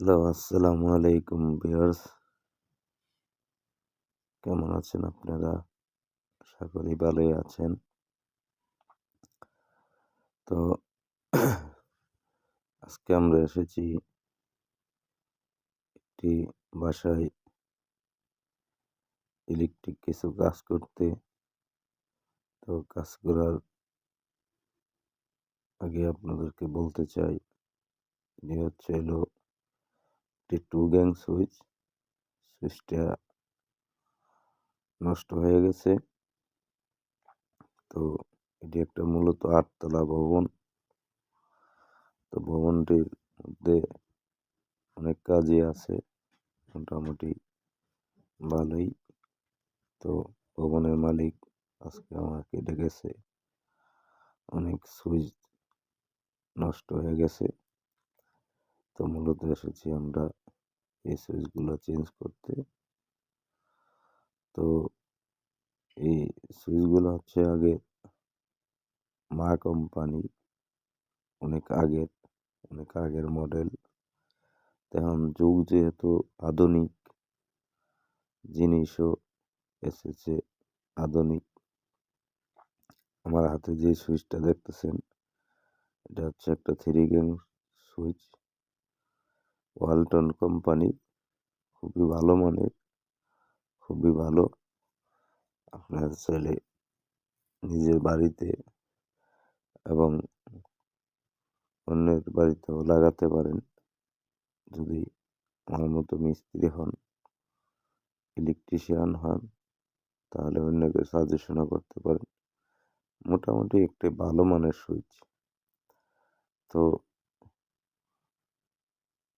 Hello, আসসালামু আলাইকুম viewers. কেমন আছেন আপনারা? আশা করি ভালোই আছেন। তো আজকে আমরা এসেছি একটি বাসায় ইলেকট্রিক কিছু কাজ করতে। তো কাজ করার আগে আপনাদেরকে বলতে চাই এটি হচ্ছে হলো একটি টু গ্যাং সুইচ সুইচটা নষ্ট হয়ে গেছে। তো এটি একটা মূলত আটতলা ভবন। তো ভবনটির মধ্যে অনেক কাজই আছে। মোটামুটি ভালোই। তো ভবনের মালিক আজকে আমাকে ডেকেছে। অনেক সুইচ নষ্ট হয়ে গেছে। তো মূলত এসেছি আমরা এই সুইচগুলো চেঞ্জ করতে। তো এই সুইচগুলো হচ্ছে আগে মা কোম্পানি অনেক আগের অনেক আগের মডেল এখন যুগ যেহেতু আধুনিক, জিনিসও এসেছে আধুনিক। আমার হাতে যে সুইচটা দেখতেছেন, এটা হচ্ছে একটা three gang switch Walton company খুবই ভালো মানের, খুবই ভালো। আপনার চাইলে নিজের বাড়িতে এবং অন্যের বাড়িতেও লাগাতে পারেন। যদি আমার মতো মিস্ত্রি হন ইলেকট্রিশিয়ান হন, তাহলে অন্যকে সাজেশনও করতে পারেন। মোটামুটি একটি ভালো মানের সুইচ। তো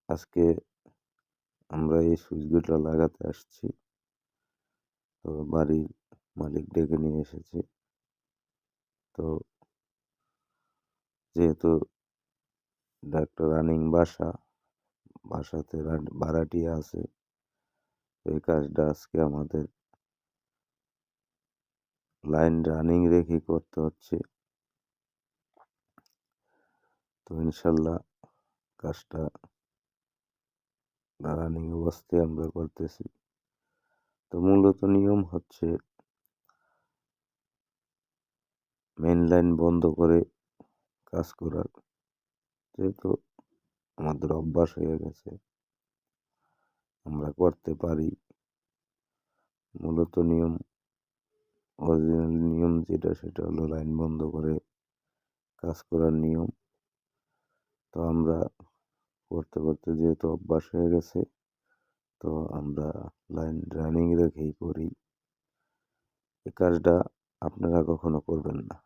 আজকে আমরা এই সুইচগুলো লাগাতে আসছি। তো বাড়ির মালিক ডেকে নিয়ে এসেছে। তো যেহেতু এটা একটা রানিং বাসা, বাসাতে ভাড়াটিয়া আছে এই কাজটা আজকে আমাদের লাইন রানিং রেখে করতে হচ্ছে। তো ইনশাল্লাহ কাজটা রানিং অবস্থায় আমরা করতেছি। তো মূলত নিয়ম হচ্ছে মেন লাইন বন্ধ করে কাজ করার। যেহেতু আমাদের অভ্যাস হয়ে গেছে, আমরা করতে পারি। মূলত নিয়ম অরিজিনাল নিয়ম যেটা সেটা হলো লাইন বন্ধ করে কাজ করার নিয়ম। তো আমরা করতে করতে যেহেতু অভ্যাস হয়ে গেছে, তো আমরা লাইন রানিং রেখেই করি। এই কাজটা আপনারা কখনো করবেন না।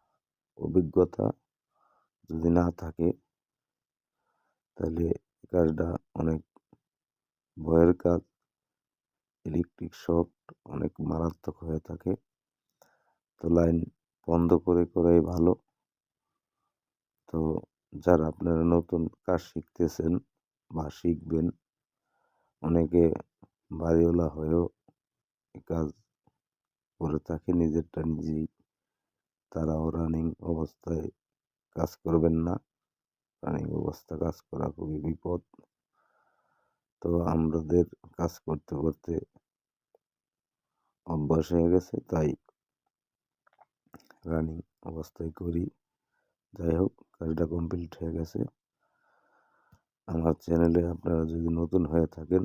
অভিজ্ঞতা যদি না থাকে, তাহলে এই কাজটা অনেক ভয়ের কাজ ইলেকট্রিক শক অনেক মারাত্মক হয়ে থাকে। তো লাইন বন্ধ করে, করাই ভালো। তো যারা আপনারা নতুন কাজ শিখতেছেন বা শিখবেন, অনেকে বাড়িওয়ালা হয়েও কাজ করে থাকে, নিজেরটা নিজেই। তারাও রানিং অবস্থায় কাজ করবেন না। রানিং অবস্থা কাজ করা খুবই বিপদ। তো আমাদের কাজ করতে করতে অভ্যাস হয়ে গেছে, তাই রানিং অবস্থায় করি। যাই হোক কাজটা কমপ্লিট হয়ে গেছে। আমার চ্যানেলে আপনারা যদি নতুন হয়ে থাকেন